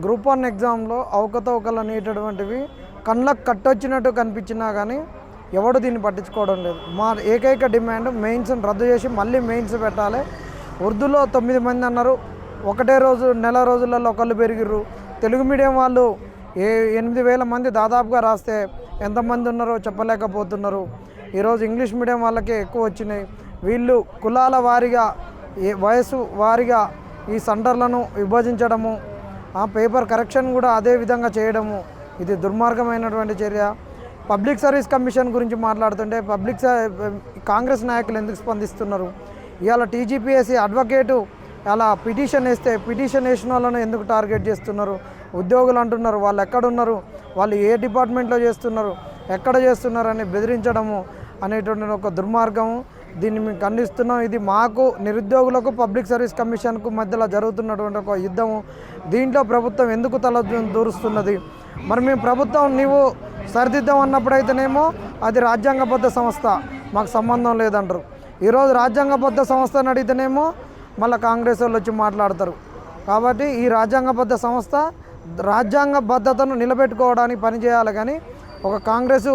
Group one ఎగ్జామ్లో అవకతవకలు అనేటటువంటివి కళ్ళకు కట్టొచ్చినట్టు కనిపించినా కానీ ఎవడు దీన్ని పట్టించుకోవడం లేదు. మా ఏకైక డిమాండ్ మెయిన్స్ రద్దు చేసి మళ్ళీ మెయిన్స్ పెట్టాలి. ఉర్దూలో తొమ్మిది మంది అన్నారు. ఒకటే రోజు నెల రోజులలో ఒకళ్ళు పెరిగిర్రు. తెలుగు మీడియం వాళ్ళు ఏ ఎనిమిది వేల మంది దాదాపుగా రాస్తే ఎంతమంది ఉన్నారో చెప్పలేకపోతున్నారు. ఈరోజు ఇంగ్లీష్ మీడియం వాళ్ళకే ఎక్కువ వచ్చినాయి. వీళ్ళు కులాల వారీగా ఏ వయసు వారీగా ఈ సెంటర్లను విభజించడము ఆ పేపర్ కరెక్షన్ కూడా అదే విధంగా చేయడము. ఇది దుర్మార్గమైనటువంటి చర్య. పబ్లిక్ సర్వీస్ కమిషన్ గురించి మాట్లాడుతుంటే పబ్లిక్ స- కాంగ్రెస్ నాయకులు ఎందుకు స్పందిస్తున్నారు? ఇవాళ టీజీపీఎస్సీ అడ్వకేటు అలా పిటిషన్ వేస్తే పిటిషన్ వేసిన వాళ్ళను ఎందుకు టార్గెట్ చేస్తున్నారు? ఉద్యోగులు అంటున్నారు వాళ్ళు ఎక్కడున్నారు? వాళ్ళు ఏ డిపార్ట్మెంట్లో చేస్తున్నారు? ఎక్కడ చేస్తున్నారు అని బెదిరించడము అనేటువంటి ఒక దుర్మార్గము. దీన్ని మేము ఖండిస్తున్నాం. ఇది మాకు నిరుద్యోగులకు పబ్లిక్ సర్వీస్ కమిషన్కు మధ్యలో జరుగుతున్నటువంటి ఒక యుద్ధము. దీంట్లో ప్రభుత్వం ఎందుకు తల దూరుస్తున్నది? మరి మేము ప్రభుత్వం నీవు సరిదిద్దాం అన్నప్పుడైతేనేమో అది రాజ్యాంగబద్ధ సంస్థ. మాకు సంబంధం లేదంటారు. ఈరోజు రాజ్యాంగబద్ధ సంస్థను అడిగితేనేమో మళ్ళీ కాంగ్రెస్ వాళ్ళు వచ్చి మాట్లాడతారు. కాబట్టి ఈ రాజ్యాంగబద్ధ సంస్థ రాజ్యాంగబద్ధతను నిలబెట్టుకోవడానికి పనిచేయాలి కానీ ఒక కాంగ్రెసు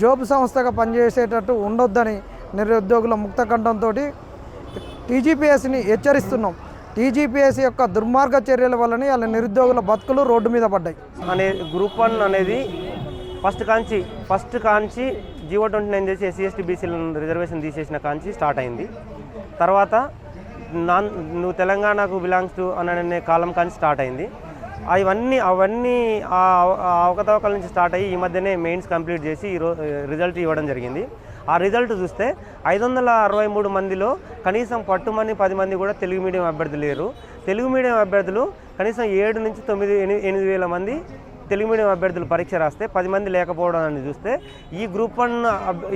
జోబ్ సంస్థగా పనిచేసేటట్టు ఉండొద్దని నిరుద్యోగుల ముక్త కంఠంతో టీజీపీఎస్ని హెచ్చరిస్తున్నాం. టీజీపీఎస్ యొక్క దుర్మార్గ చర్యల వల్లనే వాళ్ళ నిరుద్యోగుల బతుకులు రోడ్డు మీద పడ్డాయి. అనే గ్రూప్ వన్ అనేది ఫస్ట్ కాంచి ఫస్ట్ కాంచి జీవో ట్వంటీ నైన్ చేసి ఎస్సీ ఎస్టీ బీసీలను రిజర్వేషన్ తీసేసిన కాంచి స్టార్ట్ అయింది. తర్వాత నాన్ నువ్వు తెలంగాణకు బిలాంగ్స్ టు అనే కాలం కాంచి స్టార్ట్ అయింది. అవన్నీ అవన్నీ ఆ అవకతవకల నుంచి స్టార్ట్ అయ్యి ఈ మధ్యనే మెయిన్స్ కంప్లీట్ చేసి ఈ రిజల్ట్ ఇవ్వడం జరిగింది. ఆ రిజల్ట్ చూస్తే ఐదు వందల అరవై మూడు మందిలో కనీసం పట్టుమని పది మంది కూడా తెలుగు మీడియం అభ్యర్థులు లేరు. తెలుగు మీడియం అభ్యర్థులు కనీసం ఏడు నుంచి తొమ్మిది ఎనిమిది ఎనిమిది వేల మంది తెలుగు మీడియం అభ్యర్థులు పరీక్ష రాస్తే పది మంది లేకపోవడం అని చూస్తే ఈ గ్రూప్ వన్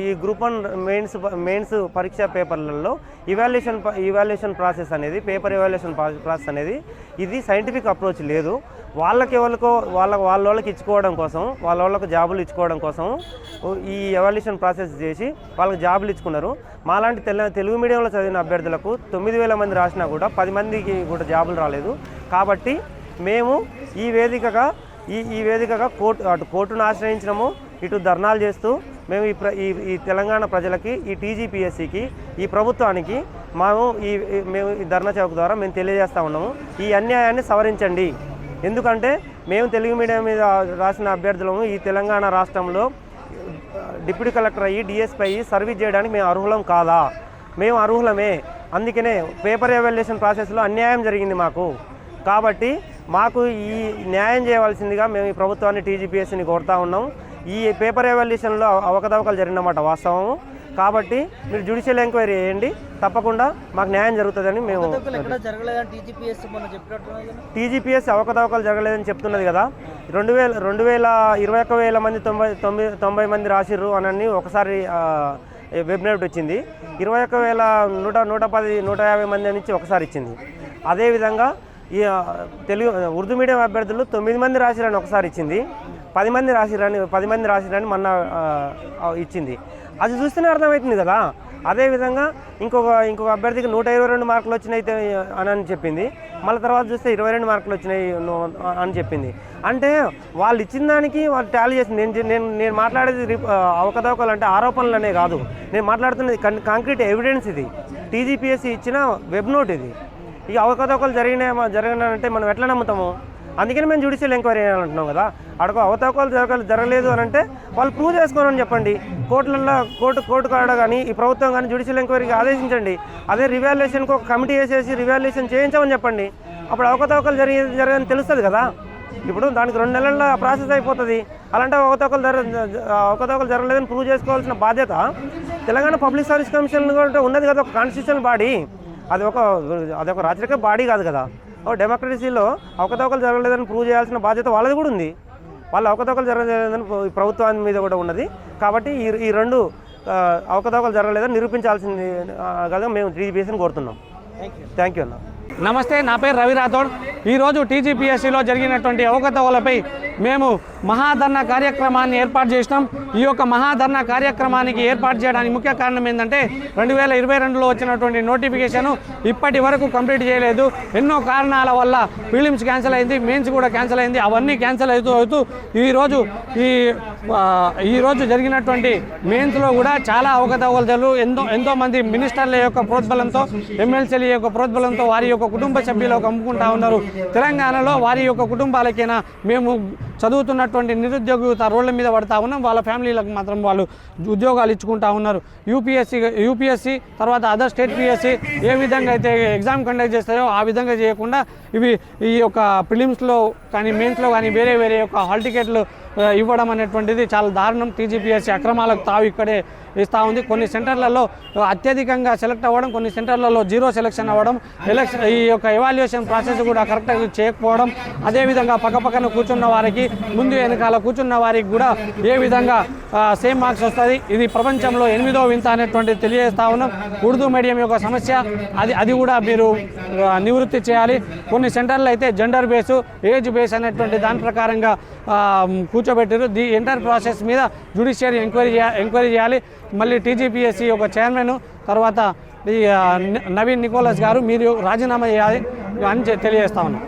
ఈ గ్రూప్ వన్ మెయిన్స్ మెయిన్స్ పరీక్ష పేపర్లలో ఇవాల్యుయేషన్ ఇవాల్యుయేషన్ ప్రాసెస్ అనేది పేపర్ ఇవాల్యుయేషన్ ప్రాసెస్ అనేది ఇది సైంటిఫిక్ అప్రోచ్ లేదు. వాళ్ళకి ఎవరికో వాళ్ళ వాళ్ళ వాళ్ళకి ఇచ్చుకోవడం కోసం వాళ్ళ వాళ్ళకి జాబులు ఇచ్చుకోవడం కోసం ఈ ఎవాల్యూషన్ ప్రాసెస్ చేసి వాళ్ళకి జాబులు ఇచ్చుకున్నారు. మాలాంటి తెల తెలుగు మీడియంలో చదివిన అభ్యర్థులకు తొమ్మిది వేల మంది రాసినా కూడా పది మందికి కూడా జాబులు రాలేదు. కాబట్టి మేము ఈ వేదికగా ఈ ఈ వేదికగా కోర్టు అటు కోర్టును ఆశ్రయించినము ఇటు ధర్నాలు చేస్తూ మేము ఈ ప్ర ఈ తెలంగాణ ప్రజలకి ఈ టీజీపీఎస్సికి ఈ ప్రభుత్వానికి మేము ఈ మేము ఈ ధర్నా చౌక్ ద్వారా మేము తెలియజేస్తా ఉన్నాము. ఈ అన్యాయాన్ని సవరించండి. ఎందుకంటే మేము తెలుగు మీడియం మీద రాసిన అభ్యర్థులము ఈ తెలంగాణ రాష్ట్రంలో డిప్యూటీ కలెక్టర్ అయ్యి డిఎస్పీ అయ్యి సర్వీస్ చేయడానికి మేము అర్హులం కాదా? మేము అర్హులమే. అందుకనే పేపర్ ఎవాల్యుయేషన్ ప్రాసెస్లో అన్యాయం జరిగింది మాకు. కాబట్టి మాకు ఈ న్యాయం చేయవలసిందిగా మేము ఈ ప్రభుత్వాన్ని టీజీపీఎస్సీని కోరుతా ఉన్నాం. ఈ పేపర్ ఎవాల్యుయేషన్లో అవకతవకలు జరిగినమాట వాస్తవము కాబట్టి మీరు జ్యుడిషియల్ ఎంక్వైరీ చేయండి. తప్పకుండా మాకు న్యాయం జరుగుతుందని మేము టీజీపీఎస్ అవకతవకలు జరగలేదని చెప్తున్నది కదా. రెండు వేల రెండు వేల ఇరవై ఒక్క వేల మంది తొంభై తొమ్మిది తొంభై మంది రాసిర్రు అని ఒకసారి వెబ్నైట్ వచ్చింది. ఇరవై ఒక్క వేల నూట నూట పది నూట యాభై మంది నుంచి ఒకసారి ఇచ్చింది. అదేవిధంగా ఈ తెలుగు ఉర్దూ మీడియం అభ్యర్థులు తొమ్మిది మంది రాసిరని ఒకసారి ఇచ్చింది. పది మంది రాసిరని పది మంది రాసిరని మొన్న ఇచ్చింది. అది చూస్తేనే అర్థమవుతుంది కదా. అదేవిధంగా ఇంకొక ఇంకొక అభ్యర్థికి నూట ఇరవై రెండు మార్కులు వచ్చినాయి అయితే అని అని చెప్పింది. మళ్ళీ తర్వాత చూస్తే ఇరవై రెండు మార్కులు వచ్చినాయి అని చెప్పింది. అంటే వాళ్ళు ఇచ్చిన దానికి వాళ్ళు టాలీ చేసింది. నేను నేను నేను మాట్లాడేది రిప్- అవకతవకలు అంటే ఆరోపణలు అనే కాదు. నేను మాట్లాడుతున్నది కన్- కాంక్రీట్ ఎవిడెన్స్ ఇది. టీజీపీఎస్సీ ఇచ్చిన వెబ్ నోట్ ఇది. ఇక అవకతవకలు జరిగిన జరిగినాయంటే మనం ఎట్లా నమ్ముతాము? అందుకని మేము జ్యుడిషియల్ ఎంక్వైరీ అంటున్నాం కదా. అడగ అవతవకలు జరగ జరగలేదు అని అంటే వాళ్ళు ప్రూవ్ చేసుకోరని చెప్పండి. కోర్టులలో కోర్టు కోర్టు కాడ కానీ ఈ ప్రభుత్వం కానీ జ్యుడిషియల్ ఎంక్వైరీకి ఆదేశించండి. అదే రివాల్యుయేషన్కి ఒక కమిటీ వేసేసి రివాల్యుయేషన్ చేయించామని చెప్పండి. అప్పుడు అవకతవకలు జరిగి జరగని తెలుస్తుంది కదా. ఇప్పుడు దానికి రెండు నెలల ప్రాసెస్ అయిపోతుంది. అలాంటి అవకతవకలు జర అవకతవకలు జరగలేదని ప్రూవ్ చేసుకోవాల్సిన బాధ్యత తెలంగాణ పబ్లిక్ సర్వీస్ కమిషన్ కూడా ఉన్నది కదా ఒక కాన్స్టిట్యూషన్ బాడీ అది ఒక అది ఒక రాజకీయ బాడీ కాదు కదా. ఓ డెమోక్రసీలో అవకతవకలు జరగలేదని ప్రూవ్ చేయాల్సిన బాధ్యత వాళ్ళది కూడా ఉంది. వాళ్ళ అవకతవకలు జరగలేదని ఈ ప్రభుత్వాన్ని మీద కూడా ఉన్నది. కాబట్టి ఈ ఈ రెండు అవకతవకలు జరగలేదని నిరూపించాల్సింది కదా మేము టీజీపీఎస్ని కోరుతున్నాం. థ్యాంక్ యూ అన్న. నమస్తే నా పేరు రవి రాథోడ్. ఈరోజు టీజీపీఎస్సీలో జరిగినటువంటి అవకతవకలపై మేము మహాధర్నా కార్యక్రమాన్ని ఏర్పాటు చేసినాం. ఈ యొక్క మహాధర్నా కార్యక్రమానికి ఏర్పాటు చేయడానికి ముఖ్య కారణం ఏంటంటే రెండు వేల ఇరవై రెండులో వచ్చినటువంటి నోటిఫికేషన్ ఇప్పటి వరకు కంప్లీట్ చేయలేదు. ఎన్నో కారణాల వల్ల ఫిలిమ్స్ క్యాన్సిల్ అయింది మెయిన్స్ కూడా క్యాన్సిల్ అయింది అవన్నీ క్యాన్సిల్ అవుతూ అవుతూ ఈరోజు ఈ ఈరోజు జరిగినటువంటి మెయిన్స్లో కూడా చాలా అవకతవకలు ఎంతో ఎంతో ఎంతోమంది మినిస్టర్ల యొక్క ప్రోద్బలంతో ఎమ్మెల్సీల యొక్క ప్రోద్బలంతో వారి యొక్క కుటుంబ సభ్యులకు అమ్ముకుంటా ఉన్నారు. తెలంగాణలో వారి యొక్క కుటుంబాలకైనా మేము చదువుతున్నటువంటి నిరుద్యోగ యువత రోడ్ల మీద పడతా ఉన్నాం. వాళ్ళ ఫ్యామిలీలకు మాత్రం వాళ్ళు ఉద్యోగాలు ఇచ్చుకుంటా ఉన్నారు. యూపీఎస్సీ యూపీఎస్సీ తర్వాత అదర్ స్టేట్ పిఎస్సీ ఏ విధంగా అయితే ఎగ్జామ్ కండక్ట్ చేస్తాయో ఆ విధంగా చేయకుండా ఇవి ఈ యొక్క ప్రిలిమ్స్లో కానీ మెయిన్స్లో కానీ వేరే వేరే యొక్క హాల్ టికెట్లు ఇవ్వడం అనేటువంటిది చాలా దారుణం. టీజీపీఎస్సీ అక్రమాలకు తావు ఇక్కడే ఇస్తూ ఉంది. కొన్ని సెంటర్లలో అత్యధికంగా సెలెక్ట్ అవ్వడం కొన్ని సెంటర్లలో జీరో సెలెక్షన్ అవ్వడం ఎలక్షన్ ఈ యొక్క ఎవాల్యుయేషన్ ప్రాసెస్ కూడా కరెక్ట్గా చేయకపోవడం అదేవిధంగా పక్కపక్కన కూర్చున్న వారికి ముందు వెనకాల కూర్చున్న వారికి కూడా ఏ విధంగా సేమ్ మార్క్స్ వస్తుంది ఇది ప్రపంచంలో ఎనిమిదో వింత అనేటువంటిది తెలియజేస్తా ఉన్నాం. ఉర్దూ మీడియం యొక్క సమస్య అది అది కూడా మీరు నివృత్తి చేయాలి. కొన్ని సెంటర్లు అయితే జెండర్ బేసు ఏజ్ బేస్ అనేటువంటి దాని ప్రకారంగా కూర్చోబెట్టారు. ది ఎంటైర్ ప్రాసెస్ మీద జ్యుడిషియరీ ఎంక్వైరీ ఎంక్వైరీ చేయాలి. మళ్ళీ టీజీపీఎస్సీ ఒక చైర్మన్ తర్వాత ఈ నవీన్ నికోలస్ గారు మీరు రాజీనామా చేయాలి అని తెలియజేస్తా ఉన్నాం.